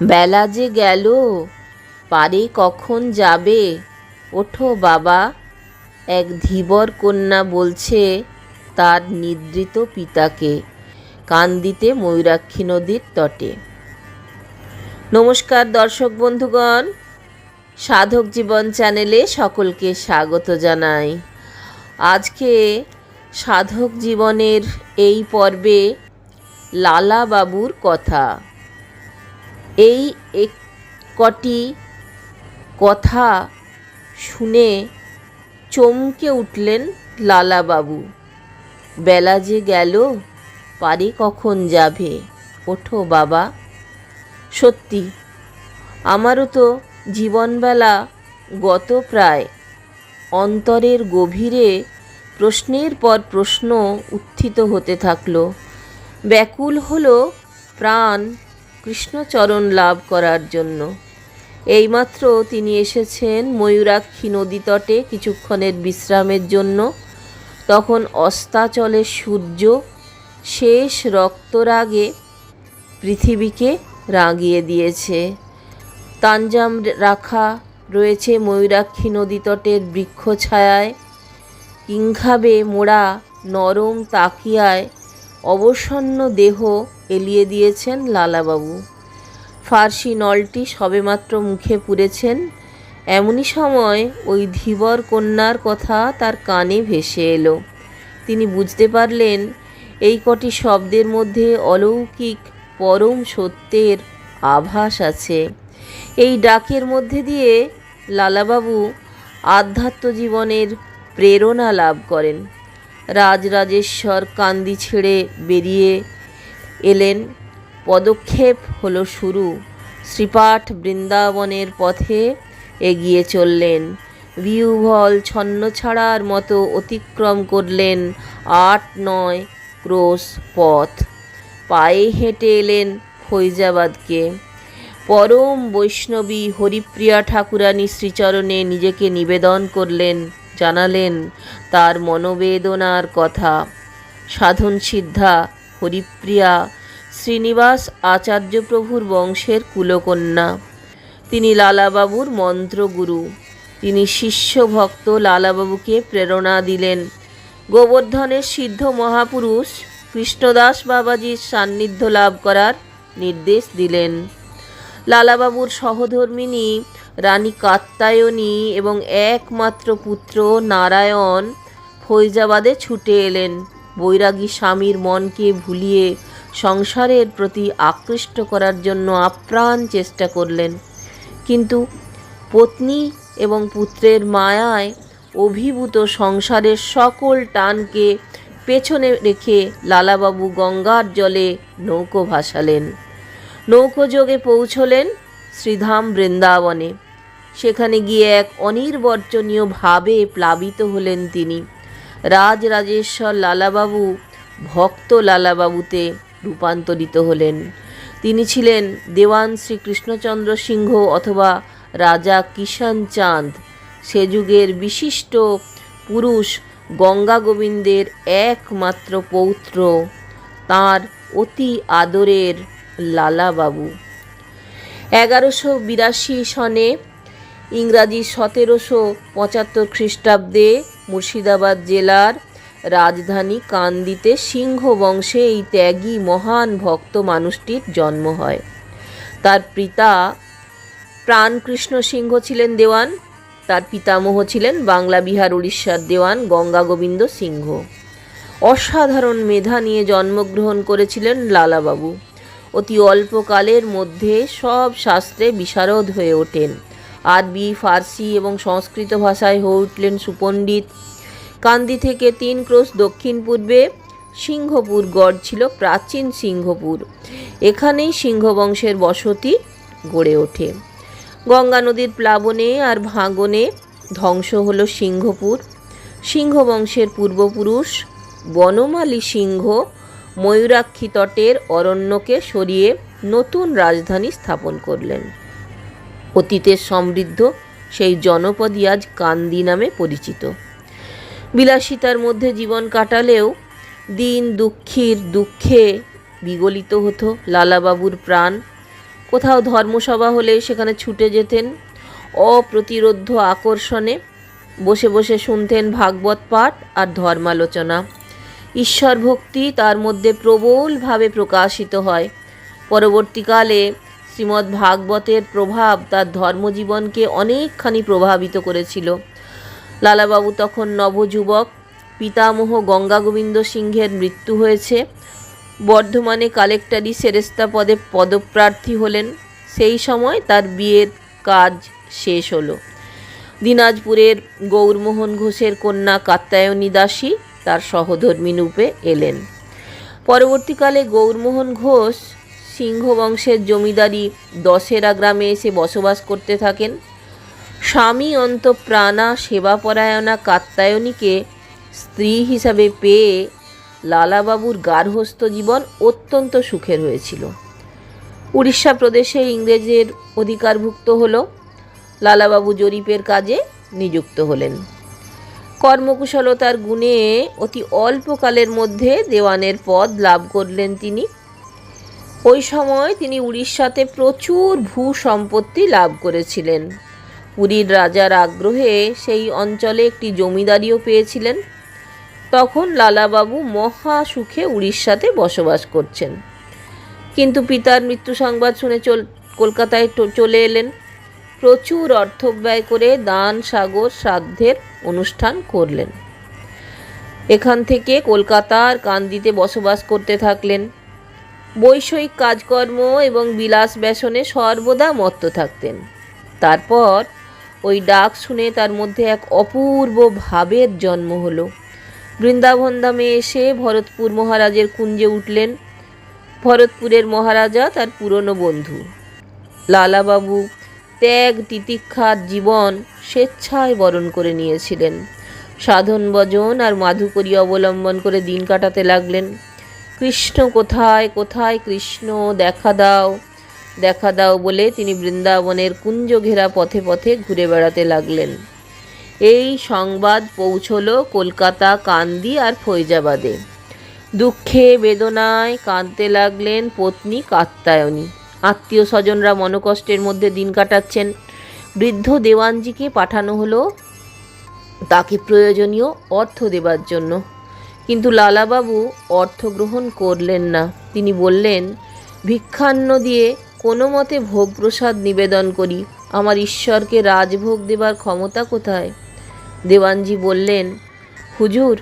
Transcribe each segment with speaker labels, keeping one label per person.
Speaker 1: বেলা যে গেল, পারে কখন যাবে? ওঠো বাবা, এক ধীবর কন্যা বলছে তার নিদ্রিত পিতাকে, কান্দিতে ময়ূরাক্ষী নদীর তটে। নমস্কার দর্শক বন্ধুগণ, সাধক জীবন চ্যানেলে সকলকে স্বাগত জানাই। আজকে সাধক জীবনের এই পর্বে লালা বাবুর কথা। এই এক কটি কথা শুনে চমকে উঠলেন লালাবাবু। বেলা যে গেল, পারি কখন যাবে? ওঠো বাবা। সত্যি, আমারও তো জীবনবেলা গত প্রায় অন্তরের গভীরে প্রশ্নের পর প্রশ্ন উত্থিত হতে থাকল। ব্যাকুল হলো প্রাণ কৃষ্ণচরণ লাভ করার জন্য। এইমাত্র তিনি এসেছেন ময়ূরাক্ষী নদী তটে কিছুক্ষণের বিশ্রামের জন্য। তখন অস্তাচলের সূর্য শেষ রক্তরাগে পৃথিবীকে রাগিয়ে দিয়েছে। তাঞ্জাম রাখা রয়েছে ময়ূরাক্ষী নদী তটের বৃক্ষ ছায়ায় কিংখাবে মোড়া নরম তাকিয়ায় অবসন্ন দেহ এলিয়ে দিয়েছেন লালাবাবু। ফার্সি নলটি সবেমাত্র মুখে পুরেছেন এমনই সময় ওই ধীবর কন্যার কথা তার কানে ভেসে এলো। তিনি বুঝতে পারলেন, এই কটি শব্দের মধ্যে অলৌকিক পরম সত্যের আভাস আছে। এই ডাকের মধ্যে দিয়ে লালাবাবু আধ্যাত্ম জীবনের প্রেরণা লাভ করেন। রাজরাজেশ্বর কান্দি ছেড়ে বেরিয়ে এলেন। পদক্ষেপ হলো শুরু। শ্রীপাঠ বৃন্দাবনের পথে এগিয়ে চললেন। ভিউভল ছন্ন ছাড়ার মতো অতিক্রম করলেন আট নয় ক্রোশ পথ। পায়ে হেঁটে এলেন ফৈজাবাদকে। পরম বৈষ্ণবী হরিপ্রিয়া ঠাকুরানী শ্রীচরণে নিজেকে নিবেদন করলেন, জানালেন, তার মনোবেদনার কথা। সাধন সিদ্ধা হরিপ্রিয়া শ্রীনিবাস আচার্য প্রভুর বংশের কুলকন্যা। তিনি লালাবাবুর মন্ত্রগুরু। তিনি শিষ্য ভক্ত লালাবাবুকে প্রেরণা দিলেন। গোবর্ধনের সিদ্ধ মহাপুরুষ কৃষ্ণদাস বাবাজির সান্নিধ্য লাভ করার নির্দেশ দিলেন। লালাবাবুর সহধর্মিনী রানী কাত্তায়নী এবং একমাত্র পুত্র নারায়ণ ফৈজাবাদে ছুটে এলেন। বৈরাগী স্বামীর মনকে ভুলিয়ে সংসারের প্রতি আকৃষ্ট করার জন্য আপ্রাণ চেষ্টা করলেন। কিন্তু পত্নী এবং পুত্রের মায়ায় অভিভূত সংসারের সকল টানকে পেছনে রেখে লালাবাবু গঙ্গার জলে নৌকো ভাসালেন। নৌকোযোগে পৌঁছলেন শ্রীধাম বৃন্দাবনে। সেখানে গিয়ে এক অনির্বচনীয় ভাবে প্লাবিত হলেন তিনি। রাজরাজেশ্বর লালাবাবু ভক্ত লালাবাবুতে রূপান্তরিত হলেন। তিনি ছিলেন দেওয়ান শ্রীকৃষ্ণচন্দ্র সিংহ অথবা রাজা কিষান চাঁদ। সে যুগের বিশিষ্ট পুরুষ গঙ্গা গোবিন্দের একমাত্র পৌত্র, তাঁর অতি আদরের লালাবাবু। এগারোশো বিরাশি সনে ইংরাজি সতেরোশো পঁচাত্তর খ্রিস্টাব্দে মুর্শিদাবাদ জেলার রাজধানী কান্দিতে সিংহ বংশে এই ত্যাগী মহান ভক্ত মানুষটির জন্ম হয়। তার পিতা প্রাণকৃষ্ণ সিংহ ছিলেন দেওয়ান, তার পিতামহ ছিলেন বাংলা বিহার উড়িষ্যার দেওয়ান গঙ্গা গোবিন্দ সিংহ। অসাধারণ মেধা নিয়ে জন্মগ্রহণ করেছিলেন লালাবাবু। অতি অল্পকালের মধ্যে সব শাস্ত্রে বিশারদ হয়ে ওঠেন। আরবি, ফার্সি এবং সংস্কৃত ভাষায় হয়ে উঠলেন সুপণ্ডিত। কান্দি থেকে তিন ক্রোশ দক্ষিণ পূর্বে সিংহপুর গড় ছিল প্রাচীন সিংহপুর। এখানেই সিংহবংশের বসতি গড়ে ওঠে। গঙ্গা নদীর প্লাবনে আর ভাঙনে ধ্বংস হল সিংহপুর। সিংহবংশের পূর্বপুরুষ বনমালী সিংহ ময়ূরাক্ষী তটের অরণ্যকে সরিয়ে নতুন রাজধানী স্থাপন করলেন। অতীতের সমৃদ্ধ, সেই জনপদই আজ কান্দি নামে পরিচিত। বিলাসিতার মধ্যে জীবন কাটালেও দিন দুঃখীর দুঃখে বিগলিত হতো লালাবাবুর প্রাণ। কোথাও ধর্মসভা হলে সেখানে ছুটে যেতেন, অপ্রতিরোধ্য আকর্ষণে বসে বসে শুনতেন ভাগবত পাঠ আর ধর্মালোচনা। ঈশ্বর ভক্তি তার মধ্যে প্রবলভাবে প্রকাশিত হয়। পরবর্তীকালে শ্রীমদ্ ভাগবতের প্রভাব তার ধর্মজীবনকে অনেকখানি প্রভাবিত করেছিল। লালাবাবু তখন নবযুবক, পিতামহ গঙ্গা গোবিন্দ সিংহের মৃত্যু হয়েছে। বর্ধমানে কালেক্টরি সেরেস্তা পদে পদপ্রার্থী হলেন। সেই সময় তার বিয়ের কাজ শেষ হলো। দিনাজপুরের গৌরমোহন ঘোষের কন্যা কাত্যায়নী দাসী তার সহধর্মিনী রূপে এলেন। পরবর্তীকালে গৌরমোহন ঘোষ সিংহ বংশের জমিদারি দশেরা গ্রামে এসে বসবাস করতে থাকেন। স্বামী অন্তঃপ্রাণা সেবাপরায়ণা কাত্যায়নীকে স্ত্রী হিসাবে পেয়ে লালাবাবুর গার্হস্থ জীবন অত্যন্ত সুখের হয়েছিল। উড়িষ্যা প্রদেশে ইংরেজের অধিকারভুক্ত হল। লালাবাবু জরিপের কাজে নিযুক্ত হলেন। কর্মকুশলতার গুণে অতি অল্পকালের মধ্যে দেওয়ানের পদ লাভ করলেন তিনি। ওই সময় তিনি উড়িষ্যাতে প্রচুর ভূ সম্পত্তি লাভ করেছিলেন। পুরীর রাজার আগ্রহে সেই অঞ্চলে একটি জমিদারিও পেয়েছিলেন। তখন লালাবাবু মহা সুখে উড়িষ্যাতে বসবাস করছেন। কিন্তু পিতার মৃত্যু সংবাদ শুনে চল, কলকাতায় চলে এলেন। প্রচুর অর্থ ব্যয় করে দান, সাগর, শ্রাদ্ধের অনুষ্ঠান করলেন। এখান থেকে কলকাতার কান্দিতে বসবাস করতে থাকলেন। বৈষয়িক কাজকর্ম এবং বিলাস ব্যসনে সর্বদা মত্ত থাকতেন। তারপর ওই ডাক শুনে তার মধ্যে এক অপূর্ব ভাবের জন্ম হলো। বৃন্দাবন ধামে এসে ভরতপুর মহারাজের কুঞ্জে উঠলেন। ভরতপুরের মহারাজা তার পুরনো বন্ধু। লালাবাবু ত্যাগ, তিতিক্ষার জীবন স্বেচ্ছায় বরণ করে নিয়েছিলেন। সাধন ভজন আর মাধুকরী অবলম্বন করে দিন কাটাতে লাগলেন। কৃষ্ণ কোথায় কোথায় কৃষ্ণ? দেখা দাও দেখা দাও বলে তিনি বৃন্দাবনের কুঞ্জ ঘেরা পথে পথে ঘুরে বেড়াতে লাগলেন। এই সংবাদ পৌঁছল কলকাতা, কান্দি আর ফৈজাবাদে। দুঃখে, বেদনায় কাঁদতে লাগলেন পত্নী কাত্তায়নী আত্মীয় স্বজনরা মনকষ্টের মধ্যে দিন কাটাচ্ছেন। বৃদ্ধ দেওয়ানজিকে পাঠানো হলো তাকে প্রয়োজনীয় অর্থ দেবার জন্য। কিন্তু লালাবাবু অর্থ গ্রহণ করলেন না। তিনি বললেন, ভিক্ষান্ন দিয়ে কোনো মতে ভোগ প্রসাদ নিবেদন করি। আমার ঈশ্বরকে রাজভোগ দেবার ক্ষমতা কোথায়? দেওয়ানজি বললেন, হুজুর,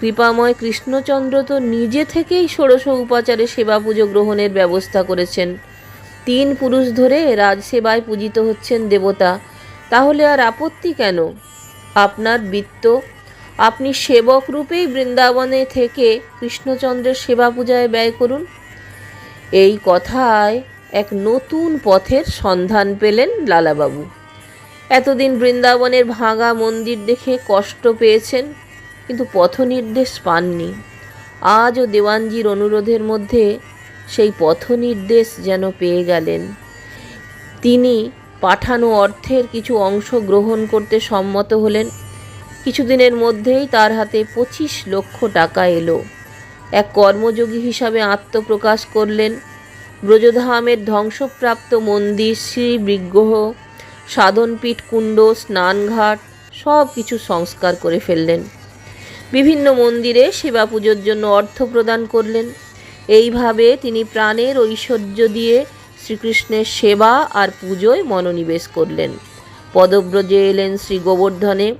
Speaker 1: কৃপাময় কৃষ্ণচন্দ্র তো নিজে থেকেই ষোড়শ উপাচারে সেবা পুজো গ্রহণের ব্যবস্থা করেছেন। তিন পুরুষ ধরে রাজসেবায় পূজিত হচ্ছেন দেবতা। তাহলে আর আপত্তি কেন? আপনার বৃত্ত আপনি সেবক রূপেই বৃন্দাবনে থেকে কৃষ্ণচন্দ্রের সেবা পূজায় ব্যয় করুন। এই কথায় এক নতুন পথের সন্ধান পেলেন লালাবাবু। এতদিন বৃন্দাবনের ভাঙা মন্দির দেখে কষ্ট পেয়েছেন, কিন্তু পথ নির্দেশ পাননি। আজও দেওয়ানজির অনুরোধের মধ্যে সেই পথ নির্দেশ যেন পেয়ে গেলেন। তিনি পাঠানো অর্থের কিছু অংশ গ্রহণ করতে সম্মত হলেন। কিছুদিনের মধ্যেই তার হাতে পঁচিশ লক্ষ টাকা এলো। এক কর্মযোগী হিসাবে আত্মপ্রকাশ করলেন। ব্রজধামের ধ্বংসপ্রাপ্ত মন্দির শ্রী বিগ্রহ সাধনপীঠ কুণ্ড, স্নানঘাট সব কিছু সংস্কার করে ফেললেন। বিভিন্ন মন্দিরে সেবা পুজোর জন্য অর্থ প্রদান করলেন। এইভাবে তিনি প্রাণের ঐশ্বর্য দিয়ে শ্রীকৃষ্ণের সেবা আর পুজোয় মনোনিবেশ করলেন। পদব্রজে এলেন শ্রী গোবর্ধনে।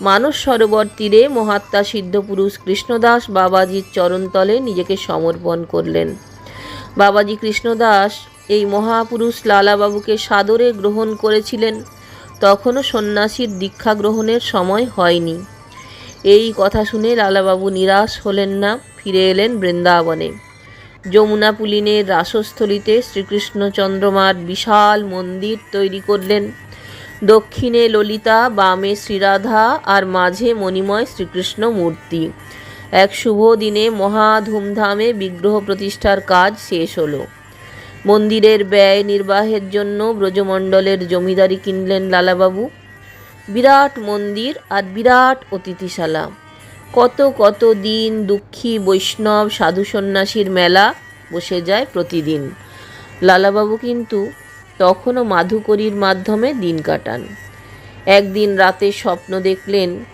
Speaker 1: মানস সরোবর তীরে মহাত্মা সিদ্ধপুরুষ কৃষ্ণদাস বাবাজির চরণতলে নিজেকে সমর্পণ করলেন। বাবাজি কৃষ্ণদাস এই মহাপুরুষ লালাবাবুকে সাদরে গ্রহণ করেছিলেন। তখনও সন্ন্যাসীর দীক্ষা গ্রহণের সময় হয়নি। এই কথা শুনে লালাবাবু নিরাশ হলেন না, ফিরে এলেন বৃন্দাবনে। যমুনা পুলিনের রাসস্থলিতে শ্রীকৃষ্ণ চন্দ্রমার বিশাল মন্দির তৈরি করলেন। দক্ষিণে ললিতা, বামে শ্রীরাধা আর মাঝে মণিময় শ্রীকৃষ্ণ মূর্তি। এক শুভ দিনে মহা ধুমধামে বিগ্রহ প্রতিষ্ঠার কাজ শেষ হলো। মন্দিরের ব্যয় নির্বাহের জন্য ব্রজমণ্ডলের জমিদারি কিনলেন লালাবাবু। বিরাট মন্দির আর বিরাট অতিথিশালা। কত কত দিন দুঃখী বৈষ্ণব সাধু সন্ন্যাসীর মেলা বসে যায় প্রতিদিন। লালাবাবু কিন্তু তখনও মাধুকরীর মাধ্যমে দিন কাটান। একদিন রাতে স্বপ্ন দেখলেন,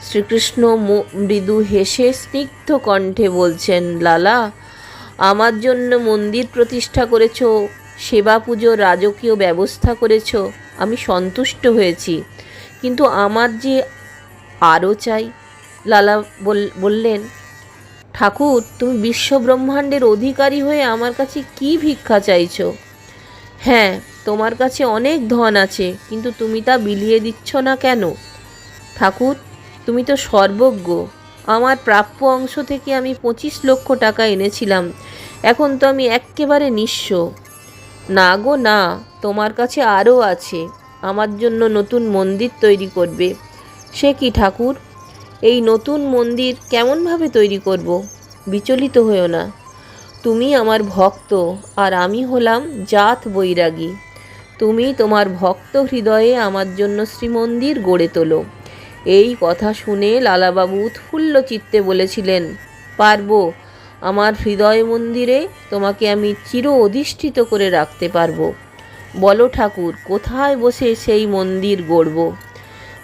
Speaker 1: শ্রীকৃষ্ণ মৃদু হেসে স্নিগ্ধ কণ্ঠে বলছেন, লালা, আমার জন্য মন্দির প্রতিষ্ঠা করেছ, সেবা পুজোর রাজকীয় ব্যবস্থা করেছ, আমি সন্তুষ্ট হয়েছি। কিন্তু আমার যে আরও চাই? লালা বল- বললেন, ঠাকুর, তুমি বিশ্বব্রহ্মাণ্ডের অধিকারী হয়ে আমার কাছে কি ভিক্ষা চাইছো? হ্যাঁ তোমার কাছে অনেক ধন আছে, কিন্তু তুমি তা বিলিয়ে দিচ্ছ না কেন? ঠাকুর, তুমি তো সর্বজ্ঞ। আমার প্রাপ্য অংশ থেকে আমি পঁচিশ লক্ষ টাকা এনেছিলাম। এখন তো আমি এক্কেবারে নিঃস্ব। না গো, না, তোমার কাছে আরও আছে। আমার জন্য নতুন মন্দির তৈরি করবে। সে কি ঠাকুর? এই নতুন মন্দির কেমনভাবে তৈরি করব? বিচলিত হয়েও না। তুমি আমার ভক্ত, আর আমি হলাম জাত বৈরাগী। তুমি তোমার ভক্ত হৃদয়ে আমার জন্য শ্রীমন্দির গড়ে তোলো। এই কথা শুনে লালাবাবু উৎফুল্ল চিত্তে বলেছিলেন, পারব, আমার হৃদয় মন্দিরে তোমাকে আমি চির অধিষ্ঠিত করে রাখতে পারব। বলো ঠাকুর, কোথায় বসে সেই মন্দির গড়ব?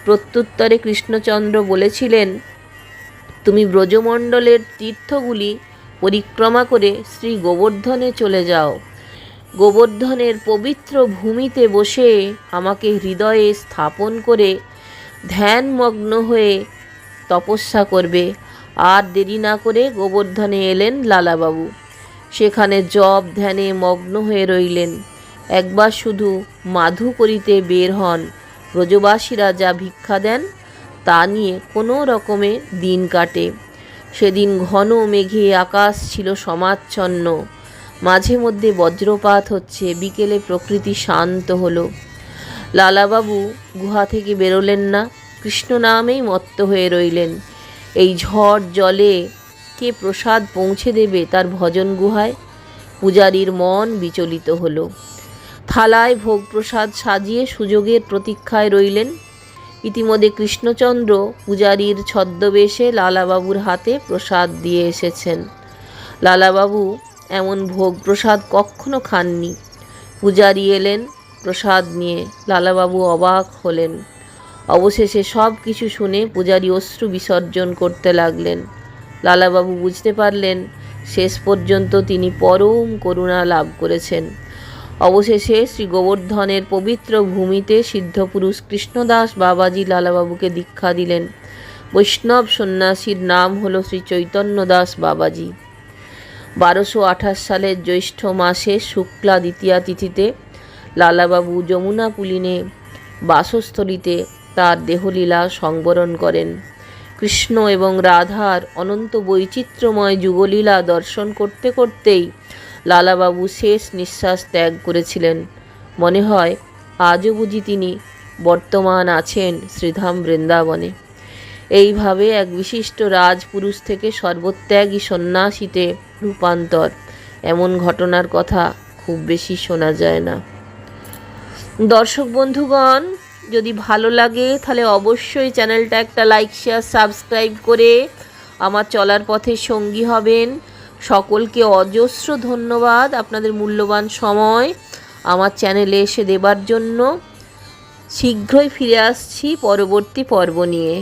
Speaker 1: প্রত্যুত্তরে কৃষ্ণচন্দ্র বলেছিলেন, তুমি ব্রজমণ্ডলের তীর্থগুলি পরিক্রমা করে শ্রী গোবর্ধনে চলে যাও। গোবর্ধনের পবিত্র ভূমিতে বসে আমাকে হৃদয়ে স্থাপন করে ধ্যানমগ্ন হয়ে তপস্যা করবে। আর দেরি না করে গোবর্ধনে এলেন লালাবাবু। সেখানে জপ ধ্যানে মগ্ন হয়ে রইলেন। একবার শুধু মাধু করিতে বের হন। ব্রজবাসীরা যা ভিক্ষা দেন, তা নিয়ে কোনো রকমে দিন কাটে। সেদিন ঘন মেঘে আকাশ ছিল সমাচ্ছন্ন। মাঝে মধ্যে বজ্রপাত হচ্ছে, বিকেলে প্রকৃতি শান্ত হলো। লালাবাবু গুহা থেকে বেরোলেন না, কৃষ্ণ নামেই মত্ত হয়ে রইলেন। এই ঝড় জলে কে প্রসাদ পৌঁছে দেবে তার ভজন গুহায়? পূজারীর মন বিচলিত হলো। থালায় ভোগ প্রসাদ সাজিয়ে সুযোগের প্রতীক্ষায় রইলেন ইতিমধ্যে কৃষ্ণচন্দ্র পূজারীর ছদ্মবেশে লালাবাবুর হাতে প্রসাদ দিয়ে এসেছেন। লালাবাবু এমন ভোগ প্রসাদ কখনো খাননি। পূজারি এলেন, প্রসাদ নিয়ে লালাবাবু অবাক হলেন। অবশেষে সব কিছু শুনে পূজারি অশ্রু বিসর্জন করতে লাগলেন। লালাবাবু বুঝতে পারলেন, শেষ পর্যন্ত তিনি পরম করুণা লাভ করেছেন। অবশেষে শ্রী গোবর্ধনের পবিত্র ভূমিতে সিদ্ধপুরুষ কৃষ্ণদাস বাবাজি লালাবাবুকে দীক্ষা দিলেন। বৈষ্ণব সন্ন্যাসীর নাম হলো শ্রী চৈতন্য দাস বাবাজি। বারোশো আঠাশ সালের জ্যৈষ্ঠ মাসে শুক্লা দ্বিতীয়া তিথিতে লালাবাবু যমুনা পুলিনে বাসস্থলীতে তার দেহলীলা সংবরণ করেন। কৃষ্ণ এবং রাধার অনন্ত বৈচিত্র্যময় যুগলীলা দর্শন করতে করতেই লালাবাবু শেষ নিঃশ্বাস ত্যাগ করেছিলেন। মনে হয় আজও বুঝি তিনি বর্তমান আছেন শ্রীধাম বৃন্দাবনে। এইভাবে এক বিশিষ্ট রাজপুরুষ থেকে সর্বত্যাগী সন্ন্যাসীতে রূপান্তর, এমন ঘটনার কথা খুব বেশি শোনা যায় না। দর্শক বন্ধুগণ, যদি ভালো লাগে, তাহলে অবশ্যই চ্যানেলটা একটা লাইক শেয়ার সাবস্ক্রাইব করে আমার চলার পথে সঙ্গী হবেন। সকলকে অজস্র ধন্যবাদ। আপনাদের মূল্যবান সময় আমার চ্যানেলে এসে দেবার জন্য। শীঘ্রই ফিরে আসছি পরবর্তী পর্ব নিয়ে।